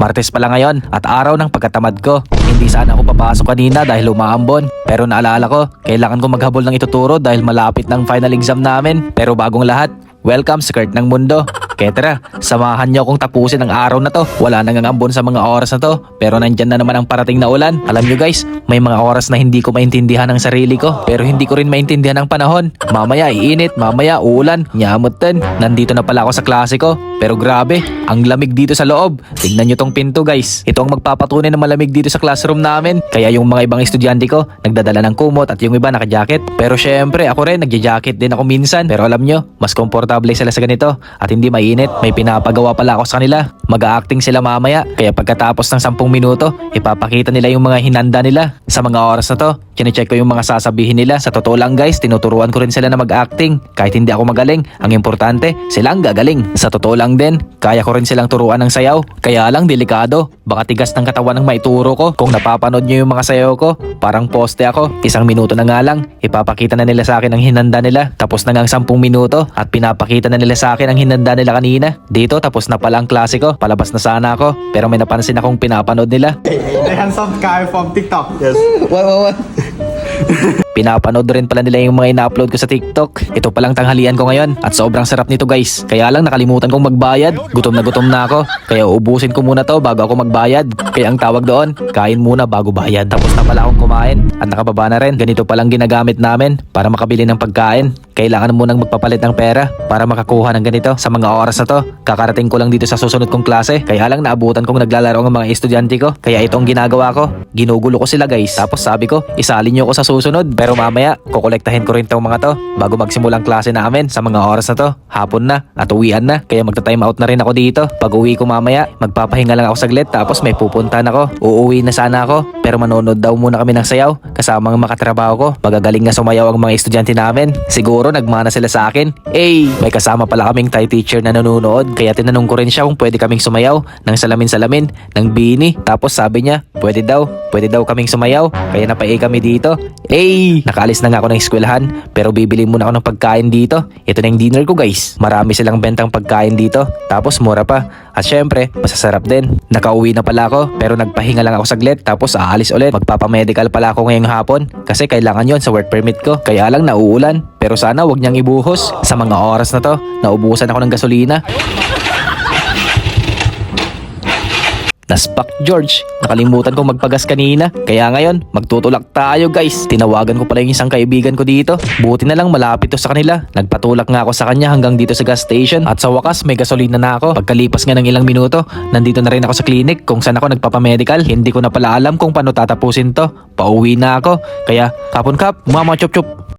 Martes pala ngayon at araw ng pagkatamad ko. Hindi sana ako papasok kanina dahil umaambon. Pero naalala ko, kailangan ko maghabol ng ituturo dahil malapit ng final exam namin. Pero bagong lahat, welcome sa Kurt ng Mundo. Kaya tara, samahan niyo akong tapusin ang araw na to. Wala nang ambon sa mga oras na to. Pero nandyan na naman ang parating na ulan. Alam nyo guys, may mga oras na hindi ko maintindihan ang sarili ko. Pero hindi ko rin maintindihan ang panahon. Mamaya iinit, mamaya uulan. Nyamot din. Nandito na pala ako sa klase ko. Pero grabe, ang lamig dito sa loob. Tingnan nyo tong pinto guys. Ito ang magpapatunay na malamig dito sa classroom namin. Kaya yung mga ibang estudyante ko, nagdadala ng kumot at yung iba naka-jacket. Pero syempre, ako rin, nagja-jacket din ako minsan. Pero alam nyo, mas komportable sila sa ganito at hindi mainit. May pinapagawa pala ako sa kanila. Mag-acting sila mamaya. Kaya pagkatapos ng 10 minuto, ipapakita nila yung mga hinanda nila. Sa mga oras na to, chinecheck ko yung mga sasabihin nila. Sa totoo lang guys, tinuturuan ko rin sila na mag-acting. Kahit hindi ako magaling, ang importante, sila ang gagaling. Sa totoo lang din, kaya ko rin silang turuan ng sayaw. Kaya lang delikado, baka tigas ng katawan ng maituro ko. Kung napapanood nyo yung mga sayaw ko, parang poste ako. Isang minuto na nga lang, ipapakita na nila sa akin ang hinanda nila. Tapos na nga ang 10 minuto at pinapakita na nila sa akin ang hinanda nila kanina. Dito tapos na pala ang klase ko. Palabas na sana ako. Pero may napansin akong pinapanood nila. The handsome guy from TikTok. Yes. What, what, what? Pinapanood rin pala nila yung mga ina-upload ko sa TikTok. Ito palang tanghalian ko ngayon at sobrang sarap nito guys. Kaya lang nakalimutan kong magbayad. Gutom na gutom na ako. Kaya uubusin ko muna to bago ako magbayad. Kaya ang tawag doon, kain muna bago bayad. Tapos na pala akong kumain at nakababa na rin. Ganito palang ginagamit namin para makabili ng pagkain. Kailangan munang magpapalit ng pera para makakuha ng ganito sa mga oras na to. Kakarating ko lang dito sa susunod kong klase. Kaya lang naabutan kong naglalaro ang mga estudyante ko. Kaya itong ginagawa ko. Ginugulo ko sila guys. Tapos sabi ko, isali niyo ko sa susunod. Pero mamaya, kukolektahin ko rin tong mga to bago magsimulang klase namin sa mga oras na to. Hapon na at uwian na. Kaya magta-time out na rin ako dito. Pag uwi ko mamaya, magpapahinga lang ako saglit tapos may pupuntahan ako. Uuwi na sana ako. Pero manonood daw muna kami ng sayaw kasama ang makatrabaho ko. Magagaling nga sumayaw ang mga estudyante namin. Siguro nagmana sila sa akin. Eh, may kasama pala kaming Thai teacher na nanonood. Kaya tinanong ko rin siya kung pwede kaming sumayaw ng salamin-salamin, ng bini. Tapos sabi niya, pwede daw. Pwede daw kaming sumayaw. Kaya napaiya kami dito. Eh, nakaalis na nga ako ng eskwelahan. Pero bibili muna ako ng pagkain dito. Ito na yung dinner ko guys. Marami silang bentang pagkain dito. Tapos mura pa. At syempre, masasarap din. Nakauwi na pala ako. Pero nagpahinga lang ako saglit. Tapos aalis ulit. Magpapamedical pala ako ngayong hapon. Kasi kailangan yon sa work permit ko. Kaya lang nauulan. Pero sana wag niyang ibuhos. Sa mga oras na to, naubusan ako ng gasolina. Naspak George, nakalimutan kong magpagas kanina. Kaya ngayon, magtutulak tayo guys. Tinawagan ko pala yung isang kaibigan ko dito. Buti na lang malapit to sa kanila. Nagpatulak nga ako sa kanya hanggang dito sa gas station. At sa wakas, may gasolina na ako. Pagkalipas nga ng ilang minuto, nandito na rin ako sa clinic kung saan ako nagpapamedical. Hindi ko na pala alam kung paano tatapusin to. Pauwi na ako. Kaya, kapon kap, mama chop chop.